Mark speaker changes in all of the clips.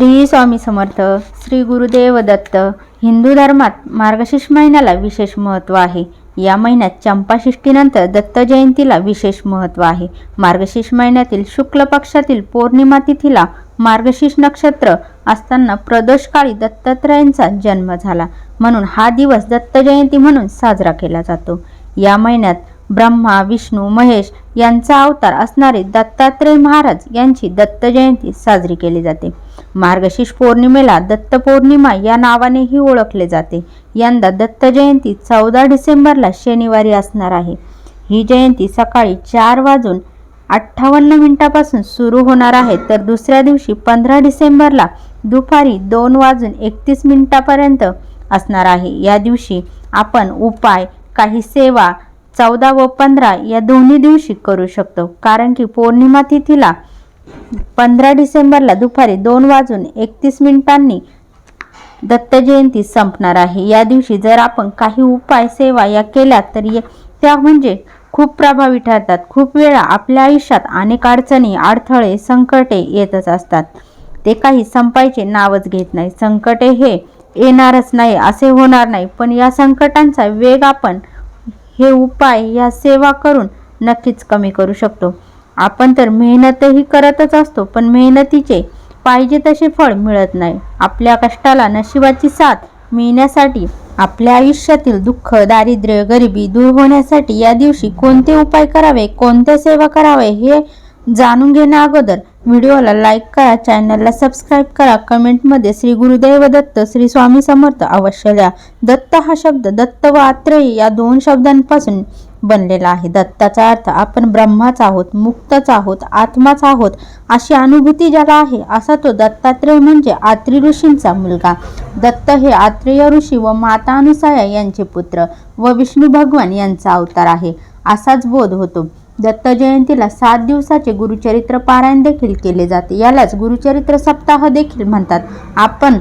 Speaker 1: श्री स्वामी समर्थ श्री गुरुदेव दत्त. हिंदू धर्मात मार्गशीर्ष महिन्याला विशेष महत्त्व आहे. या महिन्यात चंपाषष्ठीनंतर दत्त जयंतीला विशेष महत्त्व आहे. मार्गशीर्ष महिन्यातील शुक्ल पक्षातील पौर्णिमा तिथीला मार्गशीर्ष नक्षत्र असताना प्रदोषकाळी दत्तात्रयांचा जन्म झाला. म्हणून हा दिवस दत्त जयंती म्हणून साजरा केला जातो. या महिन्यात ब्रह्मा विष्णू महेश यांचा अवतार असणारे दत्तात्रय महाराज यांची दत्त जयंती साजरी केली जाते. मार्गशीर्ष पौर्णिमेला दत्त पौर्णिमा या नावानेही ओळखले जाते. यंदा दत्त जयंती चौदा डिसेंबरला शनिवारी असणार आहे. ही जयंती सकाळी चार वाजून अठ्ठावन्न मिनिटापासून सुरू होणार आहे तर दुसऱ्या दिवशी पंधरा डिसेंबरला दुपारी दोन वाजून एकतीस मिनिटापर्यंत असणार आहे. या दिवशी आपण उपाय काही सेवा चौदा व पंधरा या दोन्ही दिवशी करू शकतो. कारण की पौर्णिमा तिथीला पंधरा डिसेंबरला दुपारी दोन वाजून एकतीस मिनिटांनी दत्त जयंती संपणार आहे. या दिवशी जर आपण काही उपाय सेवा या केल्या तर त्या म्हणजे खूप प्रभावी ठरतात. खूप वेळा आपल्या आयुष्यात अनेक अडचणी अडथळे संकटे येतच असतात. ते काही संपायचे नावच घेत नाही. संकटे हे येणारच नाही असे होणार नाही. पण या संकटांचा वेग आपण हे उपाय या सेवा करून नक्कीच कमी करू शकतो. आपण तर मेहनतही करतच असतो पण मेहनतीचे पाहिजे तसे फळ मिळत नाही. आपल्या कष्टाला नशिबाची साथ मिळण्यासाठी आपल्या आयुष्यातील दुःख दारिद्र्य गरिबी दूर होण्यासाठी या दिवशी कोणते उपाय करावे कोणत्या सेवा करावे हे जाणून घेण्या अगोदर व्हिडिओला लाईक करा चॅनलला सबस्क्राईब करा कमेंटमध्ये श्री गुरुदेव दत्त श्री स्वामी समर्थ अवश्य द्या दत्त हा शब्द दत्त व आत्रेय या दोन शब्दांपासून बनलेला आहे. दत्ताचा अर्थ आपण ब्रह्माच आहोत मुक्तच आहोत आत्माच आहोत अशी अनुभूती ज्याला आहे असा तो दत्तात्रेय म्हणजे आत्री ऋषींचा मुलगा. दत्त हे आत्रेय ऋषी व माता अनुसाया यांचे पुत्र व विष्णू भगवान यांचा अवतार आहे. असाच बोध होतो. दत्त जयंतीला सात दिवसाचे गुरुचरित्र पारायण देखील केले जाते. यालाच गुरुचरित्र सप्ताह देखील म्हणतात. आपण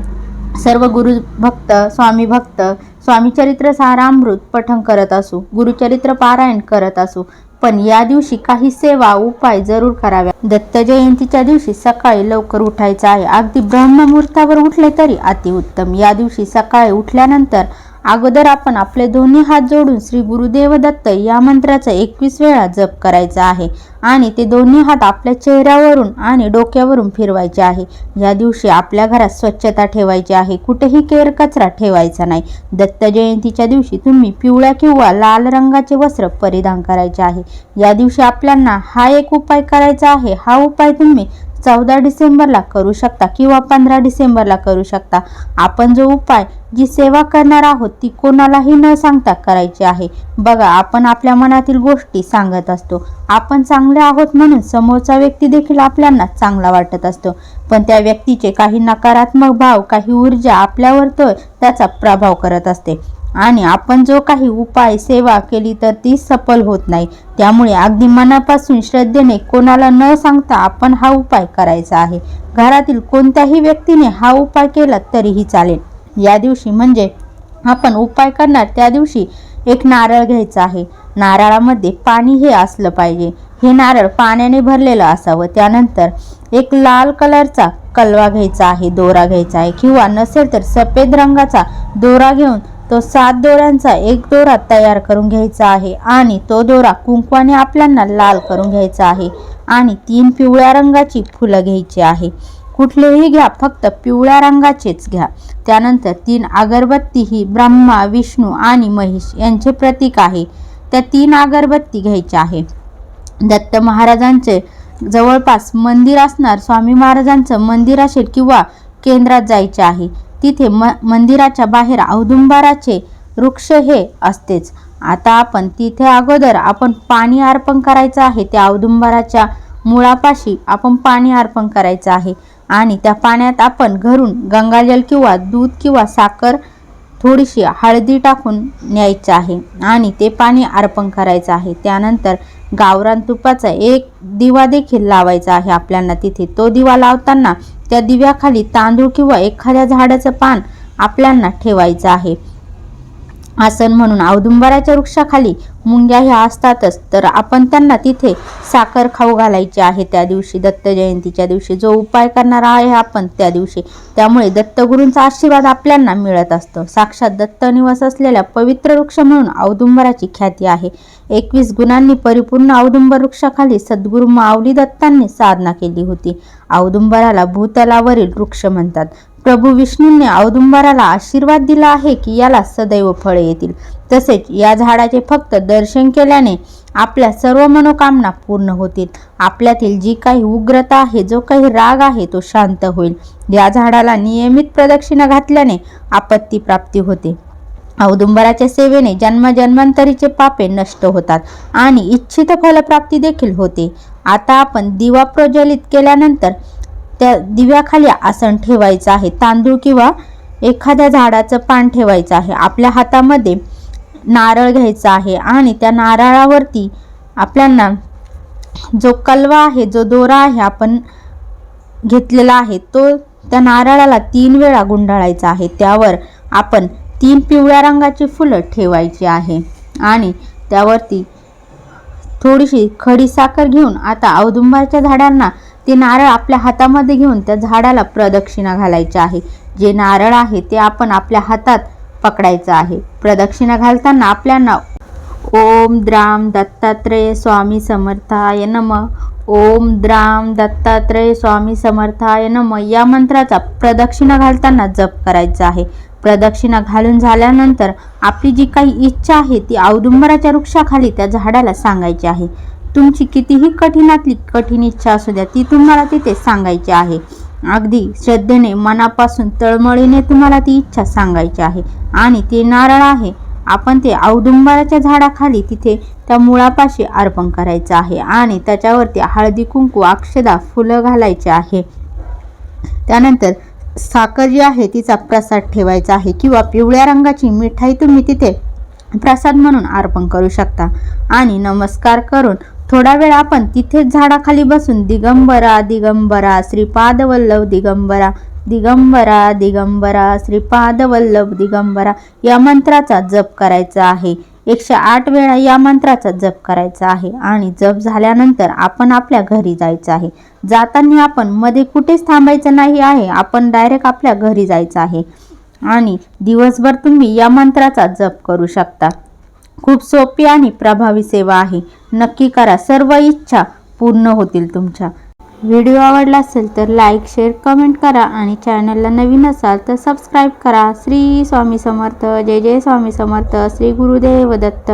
Speaker 1: सर्व गुरु भक्त स्वामी भक्त स्वामी चरित्र सारामृत पठण करत असू गुरुचरित्र पारायण करत असू पण या दिवशी काही सेवा उपाय जरूर कराव्या. दत्त जयंतीच्या दिवशी सकाळी लवकर उठायचं आहे. अगदी ब्रह्ममुहूर्तावर उठले तरी अतिउत्तम. या दिवशी सकाळी उठल्यानंतर अगोदर आपण आपले दोन्ही हात जोडून श्री गुरुदेव दत्त या मंत्राचा एकवीस वेळा जप करायचा आहे. आणि ते दोन्ही हात आपल्या चेहऱ्यावरून आणि डोक्यावरून फिरवायचे आहे. या दिवशी आपल्या घरात स्वच्छता ठेवायची आहे. कुठेही केर कचरा ठेवायचा नाही. दत्त जयंतीच्या दिवशी तुम्ही पिवळ्या किंवा लाल रंगाचे वस्त्र परिधान करायचे आहे. या दिवशी आपल्याला हा एक उपाय करायचा आहे. हा उपाय तुम्ही चौदा डिसेंबरला करू शकता किंवा पंधरा डिसेंबरला करू शकता. आपण जो उपाय जी सेवा करणार आहोत ती कोणालाही न सांगता करायची आहे. बघा आपण आपल्या मनातील गोष्टी सांगत असतो. आपण सांग चांगले आहोत म्हणून समोरचा व्यक्ती देखील आपल्याला चांगला वाटत असतो. पण त्या व्यक्तीचे काही नकारात्मक भाव काही ऊर्जा आपल्यावर तो त्याचा प्रभाव करत असते. आणि आपण जो काही उपाय सेवा केली तर ती सफल होत नाही. त्यामुळे अगदी मनापासून श्रद्धेने कोणाला न सांगता आपण हा उपाय करायचा आहे. घरातील कोणत्याही व्यक्तीने हा उपाय केला तरीही चालेल. या दिवशी म्हणजे आपण उपाय करणार त्या दिवशी एक नारळ घ्यायचा आहे. नारळामध्ये पाणी हे असलं पाहिजे. हे नारळ पाण्याने भरलेलं असावं. त्यानंतर एक लाल कलरचा कलवा घ्यायचा आहे दोरा घ्यायचा आहे किंवा नसेल तर सफेद रंगाचा दोरा घेऊन तो सात दोऱ्यांचा एक दोरा तयार करून घ्यायचा आहे आणि तो दोरा कुंकवाने आपल्याला लाल करून घ्यायचा आहे आणि तीन पिवळ्या रंगाची फुलं घ्यायची आहे. कुठलेही घ्या फक्त पिवळ्या रंगाचेच घ्या. त्यानंतर तीन अगरबत्ती ही ब्रह्मा विष्णू आणि महेश यांचे प्रतीक आहे. त्या तीन अगरबत्ती घ्यायच्या आहे. दत्त महाराजांचे जवळपास मंदिर असणार स्वामी महाराजांचं मंदिर असेल किंवा केंद्रात जायचे आहे. तिथे म मंदिराच्या बाहेर औदुंबराचे वृक्ष हे असतेच. आता आपण तिथे अगोदर आपण पाणी अर्पण करायचं आहे. त्या औदुंबराच्या मुळापाशी आपण पाणी अर्पण करायचं आहे. आणि त्या पाण्यात आपण घरून गंगाजल किंवा दूध किंवा साखर थोडीशी हळदी टाकून न्यायचं आहे. आणि ते पाणी अर्पण करायचं आहे. त्यानंतर गावरान तुपाचा एक दिवा देखील लावायचा आहे आपल्याला तिथे. तो दिवा लावताना त्या दिव्याखाली तांदूळ किंवा एखाद्या झाडाचं पान आपल्याला ठेवायचं आहे. आसन म्हणून औदुंबराच्या वृक्षाखाली मुंग्या ह्या असतातच. तर आपण त्यांना तिथे साखर खाऊ घालायची आहे त्या दिवशी. दत्त जयंतीच्या दिवशी जो उपाय करणार आहे आपण त्या दिवशी. त्यामुळे दत्तगुरूंचा आशीर्वाद आपल्याला मिळत असतो. साक्षात दत्त निवास असलेल्या पवित्र वृक्ष म्हणून औदुंबराची ख्याती आहे. एकवीस गुणांनी परिपूर्ण औदुंबर वृक्षाखाली सद्गुरू माऊली दत्तांनी साधना केली होती. औदुंबराला भूतलावरील वृक्ष म्हणतात. प्रभू विष्णूंनी औदुंबराला आशीर्वाद दिला आहे की याला सदैव फळे येतील. तसेच या झाडाचे फक्त दर्शन केल्याने आपल्या सर्व मनोकामना पूर्ण होतील. आपल्यातील जी काही उग्रता आहे जो काही राग आहे तो शांत होईल. या झाडाला नियमित प्रदक्षिणा घातल्याने आपत्ती प्राप्ती होते. औदुंबराच्या सेवेने जन्मजन्मांतरीचे पापे नष्ट होतात आणि इच्छित फलप्राप्ती देखील होते. आता आपण दिवा प्रज्वलित केल्यानंतर त्या दिव्याखाली आसन ठेवायचं आहे. तांदूळ किंवा एखाद्या झाडाचं पान ठेवायचं आहे. आपल्या हातामध्ये नारळ घ्यायचा आहे आणि त्या नारळावरती आपल्याला जो कलवा आहे जो दोरा आहे आपण घेतलेला आहे तो त्या नारळाला तीन वेळा गुंडाळायचा आहे. त्यावर आपण तीन पिवळ्या रंगाची फुलं ठेवायची आहे आणि त्यावरती थोडीशी खडी साखर घेऊन आता औदुंबाच्या झाडांना ते नारळ आपल्या हातामध्ये घेऊन त्या झाडाला प्रदक्षिणा घालायची आहे. जे नारळ आहे ते आपण आपल्या हातात पकडायचं आहे. प्रदक्षिणा घालताना आपल्याला ओम द्राम दत्तात्रेय स्वामी समर्थाय नम. ओम द्राम दत्तात्रेय स्वामी समर्थाय नम. या मंत्राचा प्रदक्षिणा घालताना जप करायचा आहे. प्रदक्षिणा घालून झाल्यानंतर आपली जी काही इच्छा आहे ती औदुंबराच्या वृक्षाखाली त्या झाडाला सांगायची आहे. तुमची कितीही कठीणातली कठीण इच्छा असू द्या ती तुम्हाला तिथे सांगायची आहे. अगदी श्रद्धेने मनापासून तळमळीने तुम्हाला ती इच्छा सांगायची आहे. आणि ते नारळ आहे. आपण ते औदुंबराच्या झाडाखाली तिथे त्या मुळापाशी अर्पण करायचं आहे आणि त्याच्यावरती हळदी कुंकू अक्षदा फुलं घालायचे आहे. त्यानंतर साखर जी आहे तिचा प्रसाद ठेवायचा आहे किंवा पिवळ्या रंगाची मिठाई तुम्ही तिथे प्रसाद म्हणून अर्पण करू शकता. आणि नमस्कार करून थोडा वेळ आपण तिथेच झाडाखाली बसून दिगंबरा दिगंबरा श्रीपाद वल्लभ दिगंबरा दिगंबरा दिगंबरा श्रीपाद वल्लभ दिगंबरा या मंत्राचा जप करायचा आहे. एकशे आठ वेळा या मंत्राचा जप करायचा आहे आणि जप झाल्यानंतर आपण आपल्या घरी जायचं आहे. जाताना आपण मध्ये कुठेच थांबायचं नाही आहे आपण डायरेक्ट आपल्या घरी जायचं आहे. आणि दिवसभर तुम्ही या मंत्राचा जप करू शकता. खूप सोपी आणि प्रभावी सेवा आहे. नक्की करा. सर्व इच्छा पूर्ण होतील तुमच्या. व्हिडिओ आवडला असेल तर लाईक शेअर कमेंट करा आणि चॅनलला नवीन असाल तर सबस्क्राईब करा. श्री स्वामी समर्थ. जय जय स्वामी समर्थ. श्री गुरुदेव दत्त.